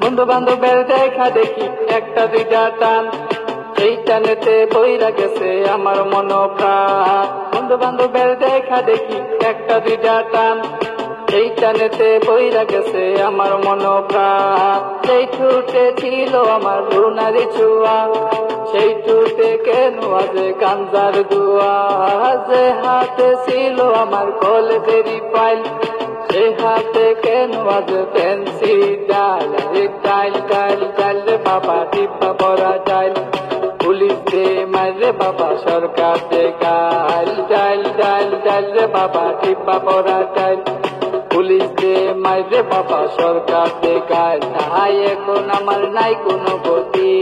বন্ধু বান্ধবের দেখা দেখি, একটা দুইটা টান। এই টানেতে বইরা গেছে আমার মন প্রাণ বন্ধু বান্ধবের দেখা দেখি, একটা দুইটা টান। এই টানেতে বইরা গেছে আমার মন প্রাণ সেই ঠুটে ছিল আমার রুনারি চুয়া। সেই টুটে কেন আজে গাঞ্জার দুয়া? যে হাতে ছিল আমার কলেজেরই ফাইল সে হাতে কেন আজ পেন্সি বাবা টিপা পরা ডাল পুলিশ দে মারে বাবা, সরকার দে গাল। ডাল ডাল রে বাবা টিপা পরা ডাল পুলিশ দে মারে বাবা, সরকার দে গাল। তাই এখন আমার নাই কোনো গতি।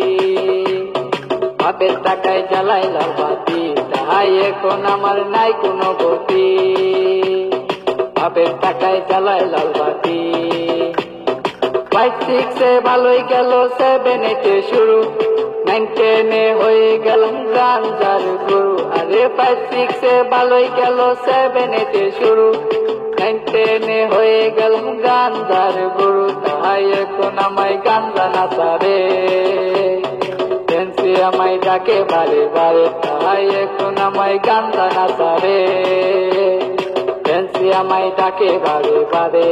বাপের টাকায় জ্বালাই লাল বাতি। তাই এখন আমার নাই কোনো গতি। বাপের টাকায় জ্বালায় লাল বাতি। ফাইভ সিক্সে ভালোই গেল সেভেন এইটে শুরু। নাইন টেনে হয়ে গেলাম গাঞ্জার গুরু আরে ফাইভ সিক্সে ভালোই গেল সেভেন এইটে শুরু। নাইন টেনে হয়ে গেলাম গাঞ্জার গুরু তাই এখন আমায় গাঞ্জা নাচারে ফেন্সি আমায় ডাকে বারে বারে তাই এখন আমায় গাঞ্জা নাচারে ফেন্সি আমায় ডাকে বারে বারে।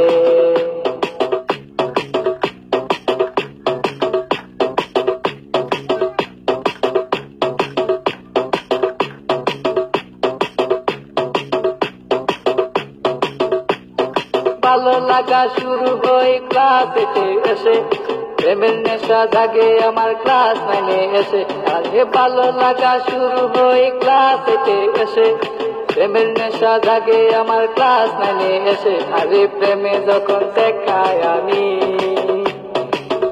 লাগা শুরু হয় ক্লাসেতে এসে? প্রেমের নেশা জাগে আমার ক্লাস নাইনে এসে। আরে ভালো লাগা শুরু হয় ক্লাসেতে এসে। প্রেমের নেশা জাগে আমার ক্লাস নাইনে এসে। আরে প্রেমে যখন দেখায় আমি,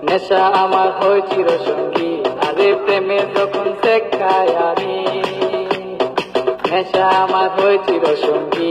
নেশা আমার হয় চিরসঙ্গী। আরে প্রেমে যখন দেখায় আমি, নেশা আমার হয় চিরসঙ্গী।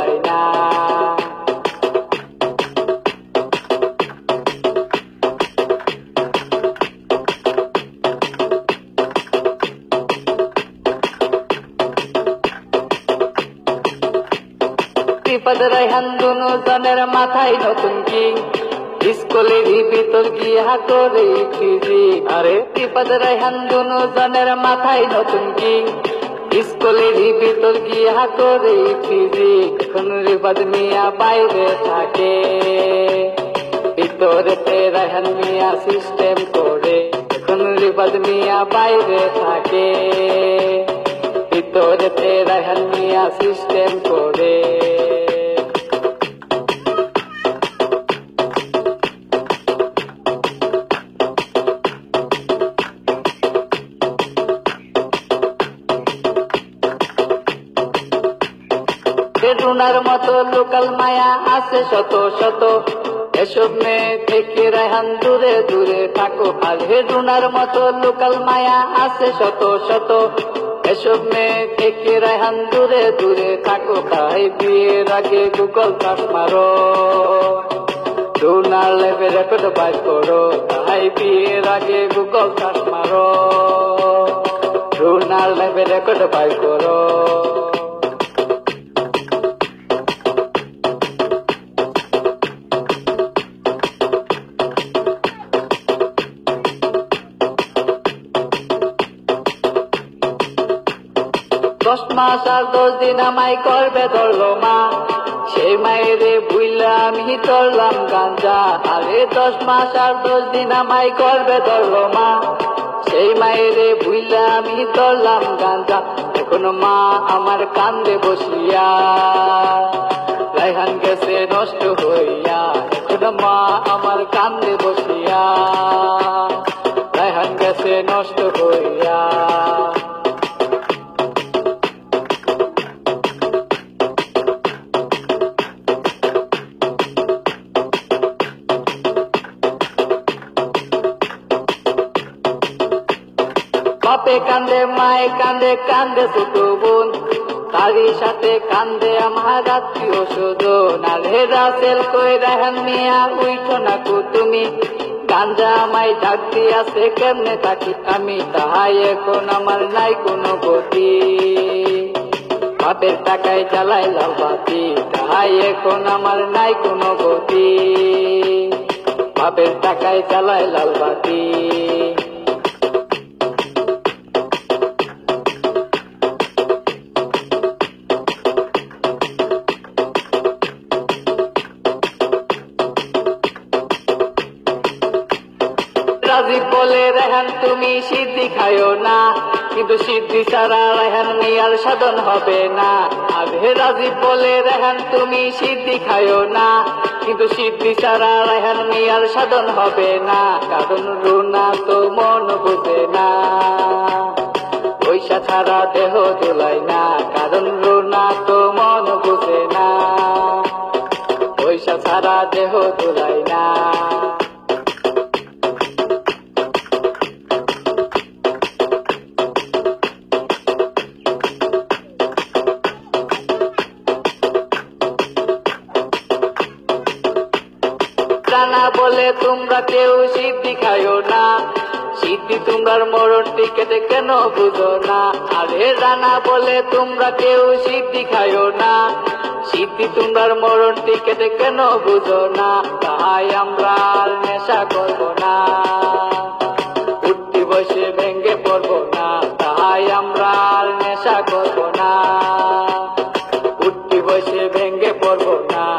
বিপদ রাইহান দুনো জনের মাথায় নতুন কি। স্কুলের ভিতর গিয়া করে খিজি আরে বিপদ রাইহান দুনো জনের মাথায় নতুন কি। স্কুলের ভিতর গিয়া করে খিজি এখন রিবাদ মিয়া বাইরে থাকে। ভিতরেতে রাইহান মিয়া সিস্টেম করে। এখন রিবাদ মিয়া বাইরে থাকে। ভিতরেতে রাইহান মিয়া সিস্টেম করে। রুনার মতো লোকাল মায়া আছে শত শত। এসব মেয়ে থেকে রাহান দূরে দূরে থাকো, আর হে রুনার মতো লোকাল মায়া আছে শত শত। এসব মেয়ে থেকে রাহান দূরে দূরে থাকো, তাই বিয়ের আগে গুগল সার্চ মারো। রুনার লেভে রেকর্ড বাই করো, তাই বিয়ের আগে গুগল সার্চ মারো। রুনার লেভে রেকর্ড বাই করো। মাস আর দশ দিন আমায় করবে ধরলো মা। সেই মায়েরে ভুইলা আমি ধরলাম গাঞ্জা। আরে দশ মাস আর দশ দিন আমায় করবে ধরলো মা। সেই মায়েরে ভুইলা আমি ধরলাম গাঞ্জা। এখন মা আমার কান্দে বসিয়া। রাইহান গেছে নষ্ট হইয়া। এখন মা আমার কান্দে বাপে কান্দে, মায়ে কান্দে কান্দে ছোট বোন। তারই সাথে কান্দে আমার আত্মীয় স্বজন। হে রাসেল, কই মিয়া, উইঠো না তুমি। গাঞ্জা আমায় ডাক দিয়াছে, কেমনে থাকি আমি? তাহাই এখন আমার নাই কোনো গতি। বাপের টাকায় জ্বালাই লাভাতি তাহাই এখন আমার নাই কোনো গতি। বাপের টাকায় জ্বালাই লালবাতি রাজীব বলে রেহান, তুমি সিদ্ধি খায়ো না। কিন্তু সিদ্ধি ছাড়া রেহান মিয়ার সাধন হবে না। আগে রাজীব বলে রেহান, তুমি সিদ্ধি খায়ো না। কিন্তু সিদ্ধি ছাড়া রেহান মিয়ার সাধন হবে না। কারণ রুনা তো মন বুঝে না। পয়সা ছাড়া দেহ দোলাই না। কারণ রুনা তো মন বুঝে না। পয়সা ছাড়া দেহ দোলাই না। না বলে, তোমরা কেউ সিদ্ধি খাইও না। সিদ্ধি তোমরার মরণ টিকেটে কেন বুঝো না? আরে রানা বলে, তোমরা কেউ সিদ্ধি খাইও না। সিদ্ধি তোমরার মরণ টিকেটে কেন বুঝো না? তাই আমরা আর নেশা করব না। উঠতে বসে ভেঙ্গে পড়ব না। তাই আমরা আর নেশা করব না। উঠতে বসে ভেঙ্গে পড়ব না।